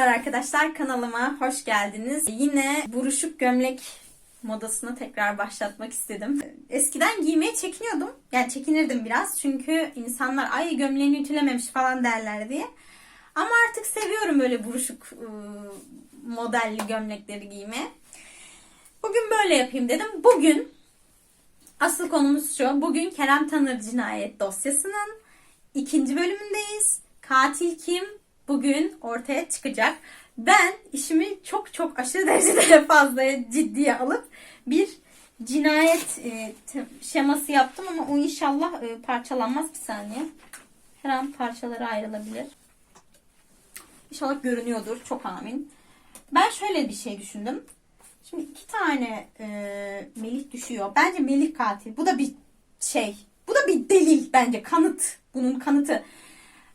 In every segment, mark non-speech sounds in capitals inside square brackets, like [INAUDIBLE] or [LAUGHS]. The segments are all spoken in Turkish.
Merhabalar arkadaşlar kanalıma hoş geldiniz. Yine buruşuk gömlek modasını tekrar başlatmak istedim. Eskiden giymeye çekiniyordum. Yani çekinirdim biraz çünkü insanlar ay gömleğini ütülememiş falan derler diye. Ama artık seviyorum böyle buruşuk ıı, modelli gömlekleri giymeye. Bugün böyle yapayım dedim. Bugün asıl konumuz şu. Bugün Kerem Tanır cinayet dosyasının ikinci bölümündeyiz. Katil kim? Bugün ortaya çıkacak. Ben işimi çok çok aşırı derecede [LAUGHS] fazla ciddiye alıp bir cinayet e, şeması yaptım ama o inşallah e, parçalanmaz bir saniye. Her an parçalara ayrılabilir. İnşallah görünüyordur. Çok amin. Ben şöyle bir şey düşündüm. Şimdi iki tane e, Melih düşüyor. Bence Melih katil. Bu da bir şey. Bu da bir delil bence. Kanıt. Bunun kanıtı.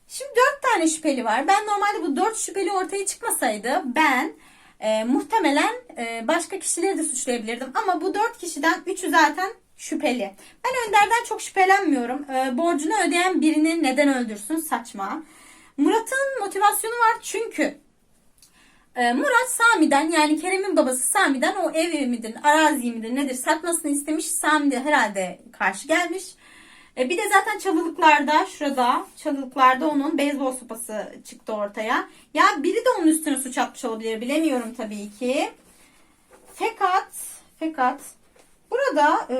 Şimdi dört tane şüpheli var. Ben normalde bu dört şüpheli ortaya çıkmasaydı ben e, muhtemelen e, başka kişileri de suçlayabilirdim. Ama bu dört kişiden üçü zaten şüpheli. Ben Önder'den çok şüphelenmiyorum. E, borcunu ödeyen birini neden öldürsün saçma. Murat'ın motivasyonu var çünkü ee, Murat Sami'den yani Kerem'in babası Sami'den o ev midir, arazi midir nedir satmasını istemiş. Sami de herhalde karşı gelmiş. Ee, bir de zaten çalılıklarda şurada çalılıklarda onun beyzbol sopası çıktı ortaya. Ya biri de onun üstüne suç atmış olabilir bilemiyorum tabii ki. Fakat fakat burada e,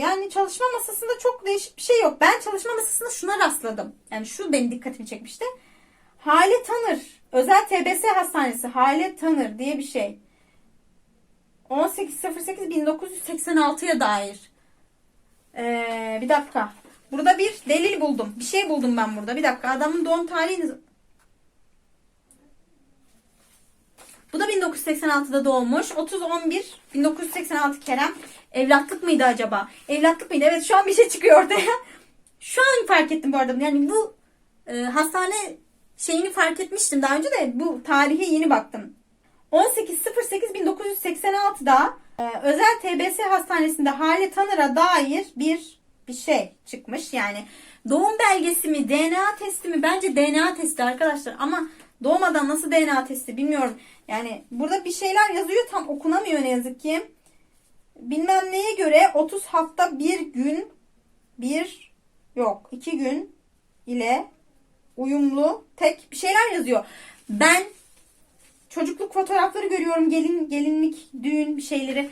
yani çalışma masasında çok değişik bir şey yok. Ben çalışma masasında şuna rastladım. Yani şu benim dikkatimi çekmişti. Hale Tanır. Özel TBS Hastanesi Hale Tanır diye bir şey. 18.08.1986'ya dair. Ee, bir dakika. Burada bir delil buldum. Bir şey buldum ben burada. Bir dakika. Adamın doğum tarihini... Bu da 1986'da doğmuş. 30-11 1986 Kerem. Evlatlık mıydı acaba? Evlatlık mıydı? Evet şu an bir şey çıkıyor ortaya. [LAUGHS] Şu an fark ettim bu arada. Yani bu e, hastane şeyini fark etmiştim daha önce de bu tarihe yeni baktım. 18.08.1986'da e, özel TBS hastanesinde Hale Tanır'a dair bir bir şey çıkmış. Yani doğum belgesi mi, DNA testi mi? Bence DNA testi arkadaşlar ama doğmadan nasıl DNA testi bilmiyorum. Yani burada bir şeyler yazıyor tam okunamıyor ne yazık ki. Bilmem neye göre 30 hafta bir gün bir yok iki gün ile uyumlu tek bir şeyler yazıyor. Ben çocukluk fotoğrafları görüyorum. Gelin gelinlik, düğün bir şeyleri.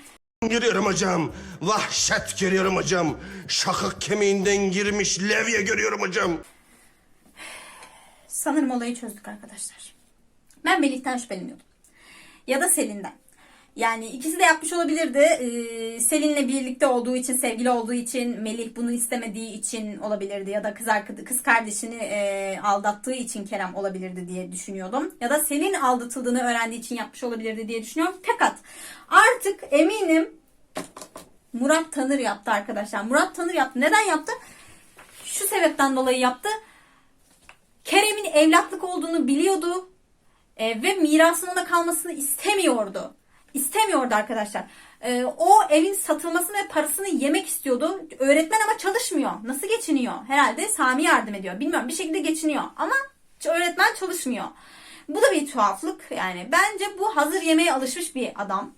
Görüyorum hocam. Vahşet görüyorum hocam. Şakak kemiğinden girmiş levye görüyorum hocam. Sanırım olayı çözdük arkadaşlar. Ben Melih'ten şüpheleniyordum. Ya da Selin'den. Yani ikisi de yapmış olabilirdi. Ee, Selin'le birlikte olduğu için, sevgili olduğu için, Melih bunu istemediği için olabilirdi. Ya da kız kız kardeşini e, aldattığı için Kerem olabilirdi diye düşünüyordum. Ya da Selin aldatıldığını öğrendiği için yapmış olabilirdi diye düşünüyorum. Fakat artık eminim Murat Tanır yaptı arkadaşlar. Murat Tanır yaptı. Neden yaptı? Şu sebepten dolayı yaptı. Kerem'in evlatlık olduğunu biliyordu. E, ve mirasın ona kalmasını istemiyordu. İstemiyordu arkadaşlar. E, o evin satılmasını ve parasını yemek istiyordu. Öğretmen ama çalışmıyor. Nasıl geçiniyor? Herhalde Sami yardım ediyor. Bilmiyorum bir şekilde geçiniyor. Ama öğretmen çalışmıyor. Bu da bir tuhaflık. Yani bence bu hazır yemeğe alışmış bir adam.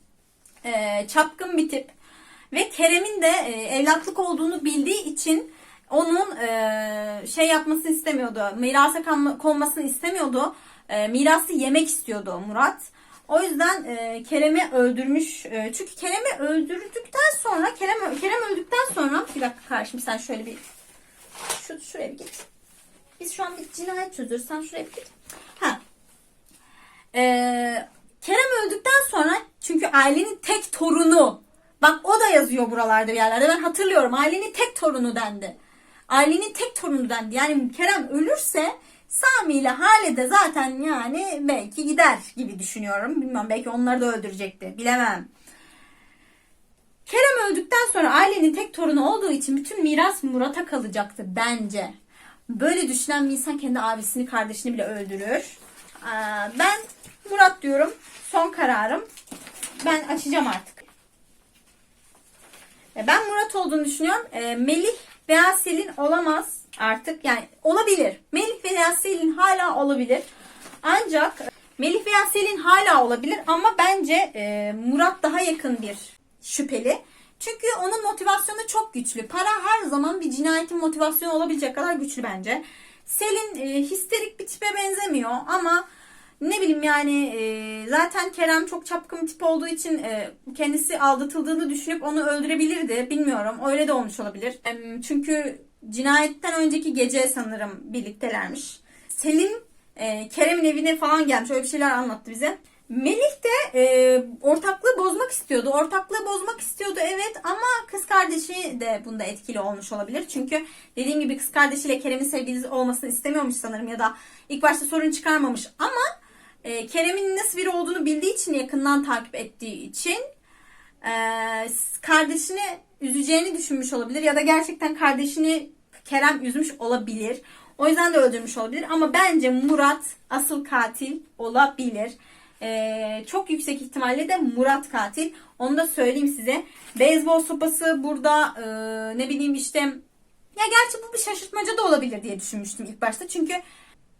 E, çapkın bir tip. Ve Kerem'in de e, evlatlık olduğunu bildiği için onun e, şey yapmasını istemiyordu. Mirasa konmasını istemiyordu. E, mirası yemek istiyordu Murat. O yüzden e, Kerem'i öldürmüş. E, çünkü Kerem'i öldürdükten sonra Kerem Kerem öldükten sonra bir dakika karşım sen şöyle bir şu şuraya bir git. Biz şu an bir cinayet çözüyoruz. Sen şuraya bir git. Ha. E, Kerem öldükten sonra çünkü ailenin tek torunu Bak o da yazıyor buralarda bir yerlerde. Ben hatırlıyorum. Ailenin tek torunu dendi. Ailenin tek torunu dendi. Yani Kerem ölürse Sami ile Hale de zaten yani belki gider gibi düşünüyorum. Bilmem belki onları da öldürecekti. Bilemem. Kerem öldükten sonra ailenin tek torunu olduğu için bütün miras Murat'a kalacaktı bence. Böyle düşünen bir insan kendi abisini kardeşini bile öldürür. Ben Murat diyorum. Son kararım. Ben açacağım artık. E, Ben Murat olduğunu düşünüyorum. E, Melih veya Selin olamaz artık. Yani olabilir. Melih veya Selin hala olabilir. Ancak Melih veya Selin hala olabilir ama bence e, Murat daha yakın bir şüpheli. Çünkü onun motivasyonu çok güçlü. Para her zaman bir cinayetin motivasyonu olabilecek kadar güçlü bence. Selin e, histerik bir tipe benzemiyor ama ne bileyim yani e, zaten Kerem çok çapkın tip olduğu için e, kendisi aldatıldığını düşünüp onu öldürebilirdi. Bilmiyorum. Öyle de olmuş olabilir. Em, çünkü cinayetten önceki gece sanırım birliktelermiş. Selin e, Kerem'in evine falan gelmiş. Öyle bir şeyler anlattı bize. Melih de e, ortaklığı bozmak istiyordu. Ortaklığı bozmak istiyordu evet ama kız kardeşi de bunda etkili olmuş olabilir. Çünkü dediğim gibi kız kardeşiyle Kerem'in sevgilisi olmasını istemiyormuş sanırım ya da ilk başta sorun çıkarmamış ama e, Kerem'in nasıl biri olduğunu bildiği için yakından takip ettiği için e, kardeşini üzeceğini düşünmüş olabilir ya da gerçekten kardeşini Kerem üzmüş olabilir. O yüzden de öldürmüş olabilir ama bence Murat asıl katil olabilir. E, çok yüksek ihtimalle de Murat katil. Onu da söyleyeyim size. Beyzbol sopası burada e, ne bileyim işte ya gerçi bu bir şaşırtmaca da olabilir diye düşünmüştüm ilk başta. Çünkü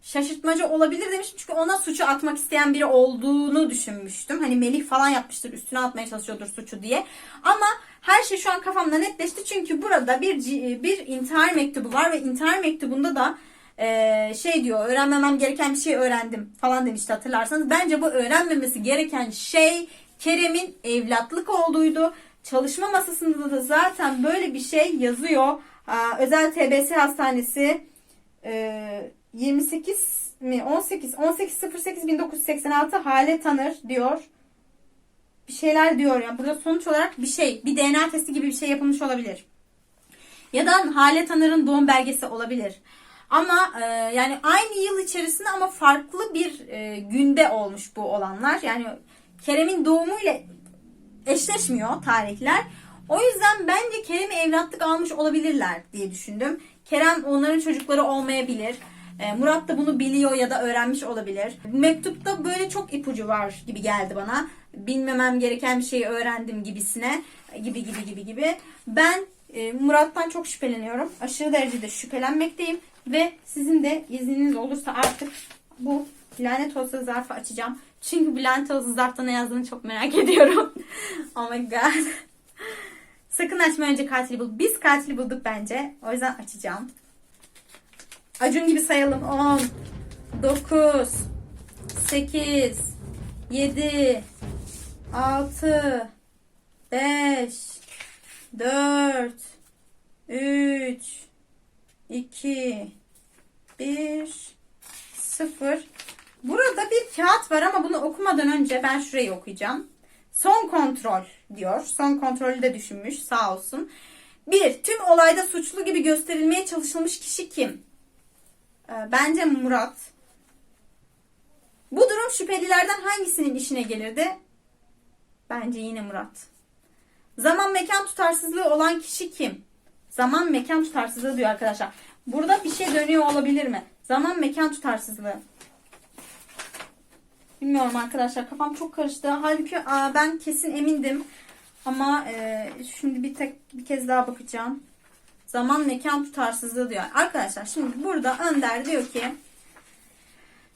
şaşırtmaca olabilir demiştim. Çünkü ona suçu atmak isteyen biri olduğunu düşünmüştüm. Hani Melih falan yapmıştır üstüne atmaya çalışıyordur suçu diye. Ama her şey şu an kafamda netleşti. Çünkü burada bir bir intihar mektubu var ve intihar mektubunda da eee, şey diyor öğrenmemem gereken bir şey öğrendim falan demişti hatırlarsanız. Bence bu öğrenmemesi gereken şey Kerem'in evlatlık olduğuydu. Çalışma masasında da zaten böyle bir şey yazıyor. Aa, özel TBS hastanesi ee, 28 mi 18 18.08 1986 Hale Tanır diyor. Bir şeyler diyor yani burada sonuç olarak bir şey bir DNA testi gibi bir şey yapılmış olabilir. Ya da Hale Tanır'ın doğum belgesi olabilir. Ama e, yani aynı yıl içerisinde ama farklı bir e, günde olmuş bu olanlar. Yani Kerem'in doğumuyla eşleşmiyor tarihler. O yüzden bence Kerem'i evlatlık almış olabilirler diye düşündüm. Kerem onların çocukları olmayabilir. E, Murat da bunu biliyor ya da öğrenmiş olabilir. Mektupta böyle çok ipucu var gibi geldi bana. Bilmemem gereken bir şeyi öğrendim gibisine. Gibi gibi gibi gibi. Ben e, Murat'tan çok şüpheleniyorum. Aşırı derecede şüphelenmekteyim. Ve sizin de izniniz olursa artık bu lanet olsa zarfı açacağım. Çünkü lanet olsa zarfta ne yazdığını çok merak [LAUGHS] ediyorum. oh my god. Sakın açma önce katili bul. Biz katili bulduk bence. O yüzden açacağım. Acun gibi sayalım. 10, 9, 8, 7, 6, 5, 4, 3, 2, 1, 0. Burada bir kağıt var ama bunu okumadan önce ben şurayı okuyacağım. Son kontrol diyor. Son kontrolü de düşünmüş sağ olsun. Bir, tüm olayda suçlu gibi gösterilmeye çalışılmış kişi kim? Ee, Bence Murat. Bu durum şüphelilerden hangisinin işine gelirdi? Bence yine Murat. Zaman mekan tutarsızlığı olan kişi kim? Zaman mekan tutarsızlığı diyor arkadaşlar. Burada bir şey dönüyor olabilir mi? Zaman mekan tutarsızlığı. Bilmiyorum arkadaşlar kafam çok karıştı. Halbuki aa, ben kesin emindim. Ama e, şimdi bir tek bir kez daha bakacağım. Zaman mekan tutarsızlığı diyor. Arkadaşlar şimdi burada Önder diyor ki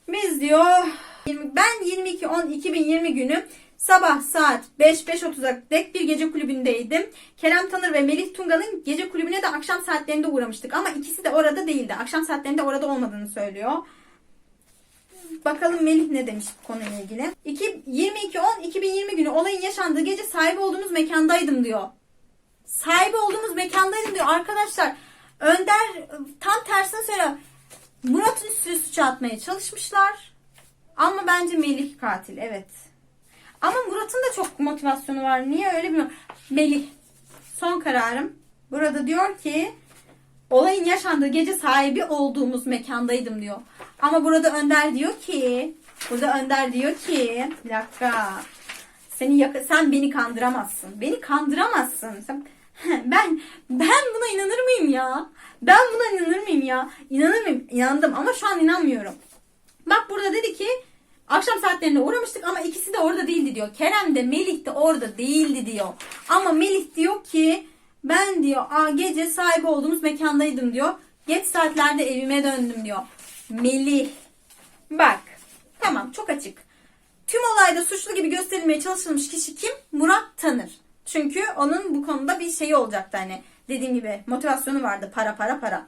biz diyor 20 ben 22 10 2020 günü sabah saat 5 5.30'a dek bir gece kulübündeydim. Kerem Tanır ve Melih Tunga'nın gece kulübüne de akşam saatlerinde uğramıştık ama ikisi de orada değildi. Akşam saatlerinde orada olmadığını söylüyor. Bakalım Melih ne demiş bu konuyla ilgili. 2, 22 10 2020 günü olayın yaşandığı gece sahibi olduğumuz mekandaydım diyor. Sahibi olduğumuz mekandaydım diyor. Arkadaşlar Önder tam tersini söylüyor. Murat'ın üstüne suçu atmaya çalışmışlar. Ama bence Melih katil evet. Ama Murat'ın da çok motivasyonu var. Niye öyle bilmiyorum. Melih. Son kararım. Burada diyor ki olayın yaşandığı gece sahibi olduğumuz mekandaydım diyor. Ama burada Önder diyor ki burada Önder diyor ki bir dakika seni sen beni kandıramazsın. Beni kandıramazsın. Sen, [LAUGHS] ben ben buna inanır mıyım ya? Ben buna inanır mıyım ya? İnanır mıyım? İnandım ama şu an inanmıyorum. Bak burada dedi ki akşam saatlerinde uğramıştık ama ikisi de orada değildi diyor. Kerem de Melih de orada değildi diyor. Ama Melih diyor ki ben diyor Aa, gece sahibi olduğumuz mekandaydım diyor. Geç saatlerde evime döndüm diyor. Melih. Bak. Tamam çok açık. Tüm olayda suçlu gibi gösterilmeye çalışılmış kişi kim? Murat Tanır. Çünkü onun bu konuda bir şeyi olacaktı hani dediğim gibi motivasyonu vardı para para para.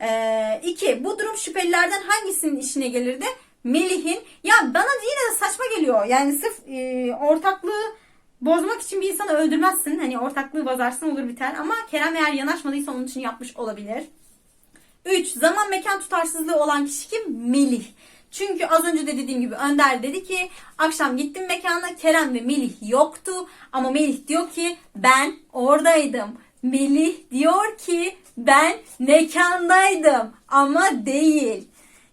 Ee, iki, bu durum şüphelilerden hangisinin işine gelirdi? Melih'in. Ya bana yine de saçma geliyor. Yani sırf e, ortaklığı bozmak için bir insanı öldürmezsin. Hani ortaklığı bozarsın olur biter. Ama Kerem eğer yanaşmadıysa onun için yapmış olabilir. 3. Zaman mekan tutarsızlığı olan kişi kim? Melih. Çünkü az önce de dediğim gibi Önder dedi ki akşam gittim mekana Kerem ve Melih yoktu ama Melih diyor ki ben oradaydım. Melih diyor ki ben mekandaydım ama değil.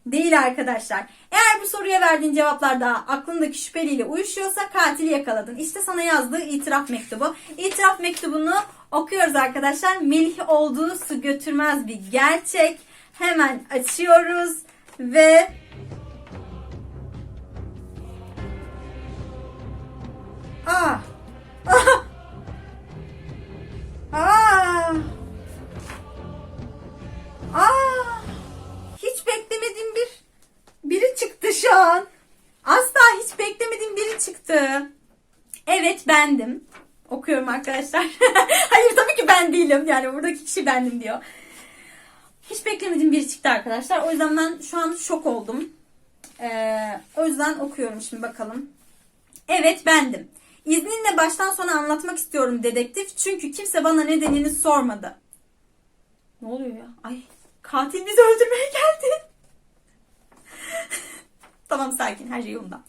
Değil arkadaşlar. Eğer bu soruya verdiğin cevaplar da aklındaki şüpheliyle uyuşuyorsa katili yakaladın. İşte sana yazdığı itiraf mektubu. İtiraf mektubunu okuyoruz arkadaşlar. Melih olduğu su götürmez bir gerçek. Hemen açıyoruz ve Ah! Ah! Ah! Ah! Hiç beklemediğim bir biri çıktı şu an. Asla hiç beklemediğim biri çıktı. Evet bendim. Okuyorum arkadaşlar. [LAUGHS] Hayır tabii ki ben değilim. Yani buradaki kişi bendim diyor. Hiç beklemediğim biri çıktı arkadaşlar. O yüzden ben şu an şok oldum. Ee, o yüzden okuyorum şimdi bakalım. Evet bendim. İzninle baştan sona anlatmak istiyorum dedektif. Çünkü kimse bana nedenini sormadı. Ne oluyor ya? Ay katil bizi öldürmeye geldi. [LAUGHS] tamam sakin her şey yolunda.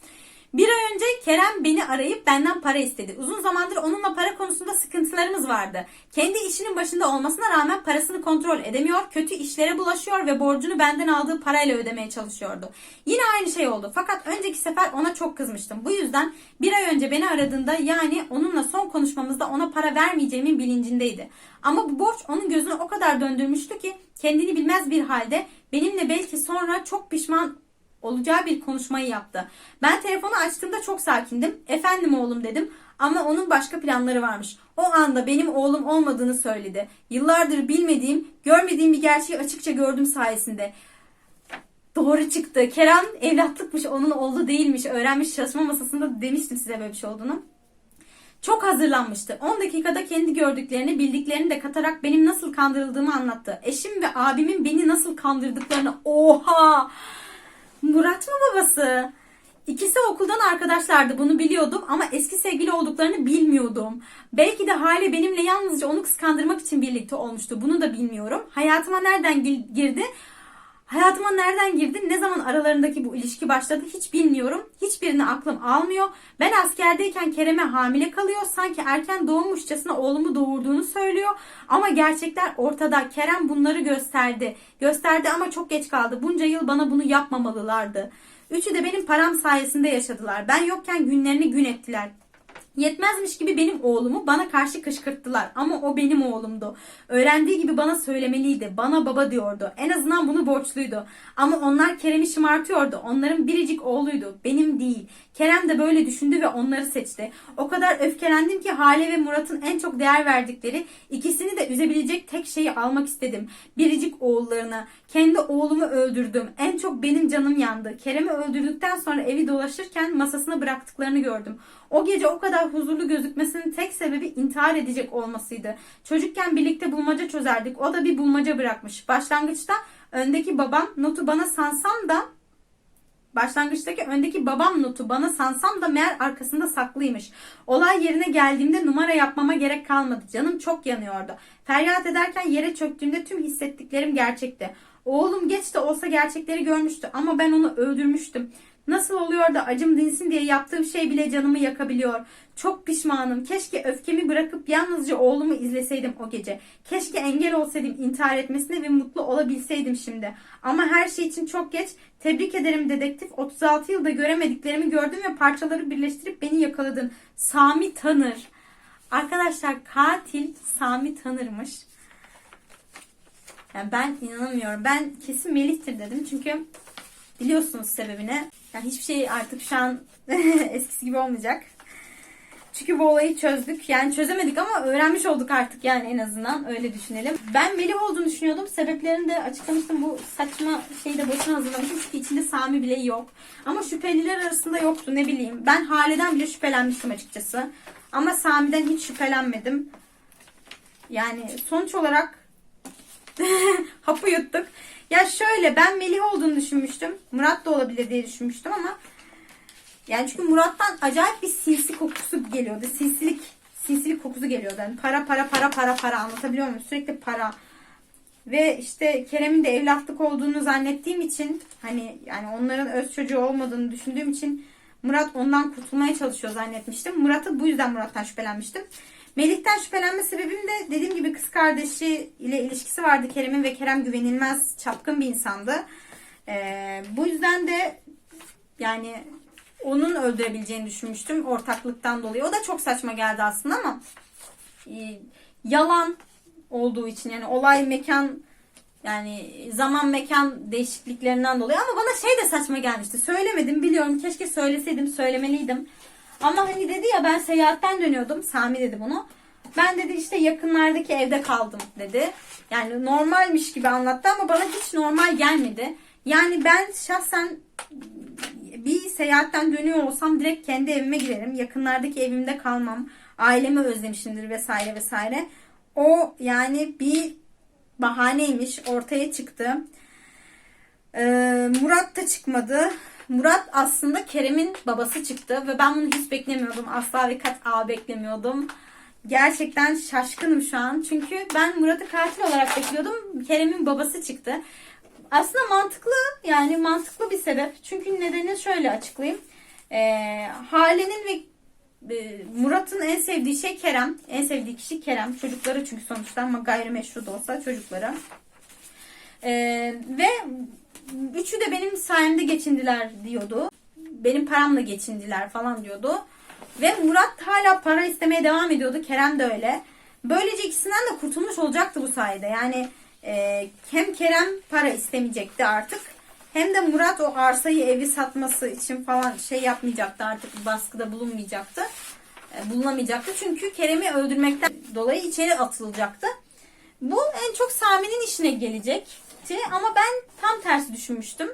Bir ay önce Kerem beni arayıp benden para istedi. Uzun zamandır onunla para konusunda sıkıntılarımız vardı. Kendi işinin başında olmasına rağmen parasını kontrol edemiyor, kötü işlere bulaşıyor ve borcunu benden aldığı parayla ödemeye çalışıyordu. Yine aynı şey oldu. Fakat önceki sefer ona çok kızmıştım. Bu yüzden bir ay önce beni aradığında yani onunla son konuşmamızda ona para vermeyeceğimin bilincindeydi. Ama bu borç onun gözünü o kadar döndürmüştü ki kendini bilmez bir halde benimle belki sonra çok pişman olacağı bir konuşmayı yaptı. Ben telefonu açtığımda çok sakindim. Efendim oğlum dedim ama onun başka planları varmış. O anda benim oğlum olmadığını söyledi. Yıllardır bilmediğim, görmediğim bir gerçeği açıkça gördüm sayesinde. Doğru çıktı. Kerem evlatlıkmış, onun oğlu değilmiş. Öğrenmiş çalışma masasında demiştim size böyle bir şey olduğunu. Çok hazırlanmıştı. 10 dakikada kendi gördüklerini, bildiklerini de katarak benim nasıl kandırıldığımı anlattı. Eşim ve abimin beni nasıl kandırdıklarını. Oha! Murat mı babası? İkisi okuldan arkadaşlardı bunu biliyordum ama eski sevgili olduklarını bilmiyordum. Belki de Hale benimle yalnızca onu kıskandırmak için birlikte olmuştu. Bunu da bilmiyorum. Hayatıma nereden gir- girdi? Hayatıma nereden girdi? Ne zaman aralarındaki bu ilişki başladı hiç bilmiyorum. Hiçbirini aklım almıyor. Ben askerdeyken Kerem'e hamile kalıyor. Sanki erken doğmuş,çasına oğlumu doğurduğunu söylüyor. Ama gerçekler ortada. Kerem bunları gösterdi. Gösterdi ama çok geç kaldı. Bunca yıl bana bunu yapmamalılardı. Üçü de benim param sayesinde yaşadılar. Ben yokken günlerini gün ettiler. Yetmezmiş gibi benim oğlumu bana karşı kışkırttılar ama o benim oğlumdu. Öğrendiği gibi bana söylemeliydi. Bana baba diyordu. En azından bunu borçluydu. Ama onlar Kerem'i şımartıyordu. Onların biricik oğluydu. Benim değil. Kerem de böyle düşündü ve onları seçti. O kadar öfkelendim ki Hale ve Murat'ın en çok değer verdikleri ikisini de üzebilecek tek şeyi almak istedim. Biricik oğullarını. Kendi oğlumu öldürdüm. En çok benim canım yandı. Kerem'i öldürdükten sonra evi dolaşırken masasına bıraktıklarını gördüm. O gece o kadar huzurlu gözükmesinin tek sebebi intihar edecek olmasıydı. Çocukken birlikte bulmaca çözerdik. O da bir bulmaca bırakmış. Başlangıçta öndeki babam notu bana sansam da Başlangıçtaki öndeki babam notu bana sansam da meğer arkasında saklıymış. Olay yerine geldiğimde numara yapmama gerek kalmadı. Canım çok yanıyordu. Feryat ederken yere çöktüğümde tüm hissettiklerim gerçekti. Oğlum geç de olsa gerçekleri görmüştü ama ben onu öldürmüştüm. Nasıl oluyor da acım dinsin diye yaptığım şey bile canımı yakabiliyor. Çok pişmanım. Keşke öfkemi bırakıp yalnızca oğlumu izleseydim o gece. Keşke engel olsaydım intihar etmesine ve mutlu olabilseydim şimdi. Ama her şey için çok geç. Tebrik ederim dedektif. 36 yılda göremediklerimi gördüm ve parçaları birleştirip beni yakaladın. Sami Tanır. Arkadaşlar katil Sami Tanır'mış. Yani ben inanamıyorum. Ben kesin Melih'tir dedim. Çünkü biliyorsunuz sebebini. Yani hiçbir şey artık şu an [LAUGHS] eskisi gibi olmayacak. Çünkü bu olayı çözdük. Yani çözemedik ama öğrenmiş olduk artık yani en azından öyle düşünelim. Ben Melih olduğunu düşünüyordum. Sebeplerini de açıklamıştım. Bu saçma şeyi de boşuna hazırlamıştım. Çünkü içinde Sami bile yok. Ama şüpheliler arasında yoktu ne bileyim. Ben Hale'den bile şüphelenmiştim açıkçası. Ama Sami'den hiç şüphelenmedim. Yani sonuç olarak [LAUGHS] hapı yuttuk. Ya şöyle ben Melih olduğunu düşünmüştüm. Murat da olabilir diye düşünmüştüm ama yani çünkü Murat'tan acayip bir sinsi kokusu geliyordu. Sinsilik, sinsilik kokusu geliyordu. Yani para para para para para anlatabiliyor muyum? Sürekli para. Ve işte Kerem'in de evlatlık olduğunu zannettiğim için hani yani onların öz çocuğu olmadığını düşündüğüm için Murat ondan kurtulmaya çalışıyor zannetmiştim. Murat'ı bu yüzden Murat'tan şüphelenmiştim. Melih'ten şüphelenme sebebim de dediğim gibi kız kardeşi ile ilişkisi vardı Kerem'in ve Kerem güvenilmez, çapkın bir insandı. Ee, bu yüzden de yani onun öldürebileceğini düşünmüştüm ortaklıktan dolayı. O da çok saçma geldi aslında ama e, yalan olduğu için yani olay mekan yani zaman mekan değişikliklerinden dolayı ama bana şey de saçma gelmişti. Söylemedim biliyorum keşke söyleseydim söylemeliydim. Ama hani dedi ya ben seyahatten dönüyordum. Sami dedi bunu. Ben dedi işte yakınlardaki evde kaldım dedi. Yani normalmiş gibi anlattı ama bana hiç normal gelmedi. Yani ben şahsen bir seyahatten dönüyor olsam direkt kendi evime giderim. Yakınlardaki evimde kalmam. Ailemi özlemişimdir vesaire vesaire. O yani bir bahaneymiş ortaya çıktı. Ee, Murat da çıkmadı. Murat aslında Kerem'in babası çıktı ve ben bunu hiç beklemiyordum. Asla ve kat A beklemiyordum. Gerçekten şaşkınım şu an. Çünkü ben Murat'ı katil olarak bekliyordum. Kerem'in babası çıktı. Aslında mantıklı yani mantıklı bir sebep. Çünkü nedeni şöyle açıklayayım. Ee, Hale'nin ve e, Murat'ın en sevdiği şey Kerem. En sevdiği kişi Kerem. Çocukları çünkü sonuçta ama gayrimeşru da olsa çocukları. Ee, ve üçü de benim sayemde geçindiler diyordu. Benim paramla geçindiler falan diyordu. Ve Murat hala para istemeye devam ediyordu. Kerem de öyle. Böylece ikisinden de kurtulmuş olacaktı bu sayede. Yani e, hem Kerem para istemeyecekti artık. Hem de Murat o arsayı evi satması için falan şey yapmayacaktı artık baskıda bulunmayacaktı. E, bulunamayacaktı. Çünkü Kerem'i öldürmekten dolayı içeri atılacaktı. Bu en çok Sami'nin işine gelecekti ama ben tam tersi düşünmüştüm.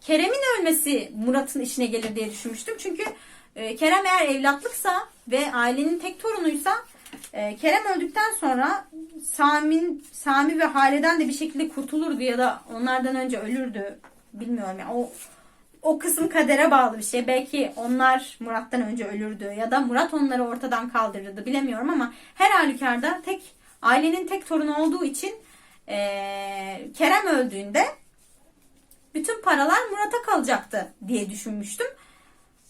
Kerem'in ölmesi Murat'ın işine gelir diye düşünmüştüm. Çünkü e, Kerem eğer evlatlıksa ve ailenin tek torunuysa e, Kerem öldükten sonra Sami, Sami ve Hale'den de bir şekilde kurtulurdu ya da onlardan önce ölürdü. Bilmiyorum ya. O o kısım kadere bağlı bir şey. Belki onlar Murat'tan önce ölürdü ya da Murat onları ortadan kaldırırdı bilemiyorum ama her halükarda tek ailenin tek torunu olduğu için eee, Kerem öldüğünde bütün paralar Murat'a kalacaktı diye düşünmüştüm.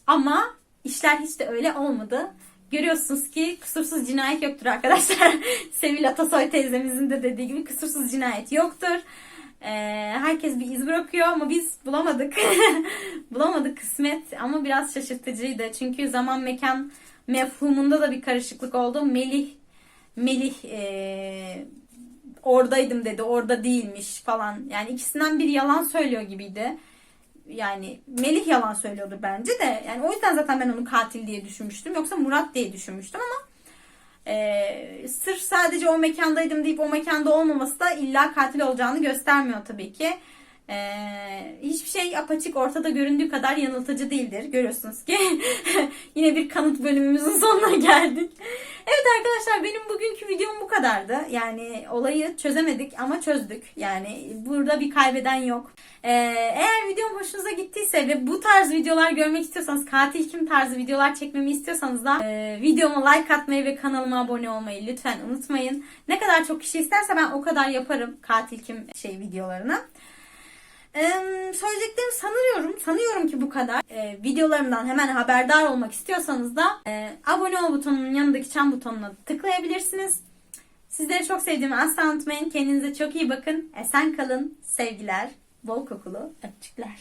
Ama işler hiç de öyle olmadı. Görüyorsunuz ki kusursuz cinayet yoktur arkadaşlar. [LAUGHS] Sevil Atasoy teyzemizin de dediği gibi kusursuz cinayet yoktur. Ee, herkes bir iz bırakıyor ama biz bulamadık. [LAUGHS] bulamadık kısmet ama biraz şaşırtıcıydı. Çünkü zaman mekan mefhumunda da bir karışıklık oldu. Melih Melih ee, oradaydım dedi orada değilmiş falan. Yani ikisinden biri yalan söylüyor gibiydi. Yani Melih yalan söylüyordu bence de. Yani o yüzden zaten ben onu katil diye düşünmüştüm. Yoksa Murat diye düşünmüştüm ama ee, sırf sadece o mekandaydım deyip o mekanda olmaması da illa katil olacağını göstermiyor tabii ki. Ee, hiçbir şey apaçık ortada göründüğü kadar yanıltıcı değildir. Görüyorsunuz ki [LAUGHS] yine bir kanıt bölümümüzün [LAUGHS] sonuna geldik. Evet arkadaşlar benim bugünkü videom bu kadardı. Yani olayı çözemedik ama çözdük. Yani burada bir kaybeden yok. Ee, eğer videom hoşunuza gittiyse ve bu tarz videolar görmek istiyorsanız, katil kim tarzı videolar çekmemi istiyorsanız da e, videoma like atmayı ve kanalıma abone olmayı lütfen unutmayın. Ne kadar çok kişi isterse ben o kadar yaparım katil kim şey videolarını. Ee, söyleyeceklerim sanıyorum, sanıyorum ki bu kadar. Ee, videolarımdan hemen haberdar olmak istiyorsanız da e, abone ol butonunun yanındaki çan butonuna tıklayabilirsiniz. Sizleri çok sevdiğimi asla unutmayın. Kendinize çok iyi bakın. Esen kalın. Sevgiler. Bol kokulu öpücükler.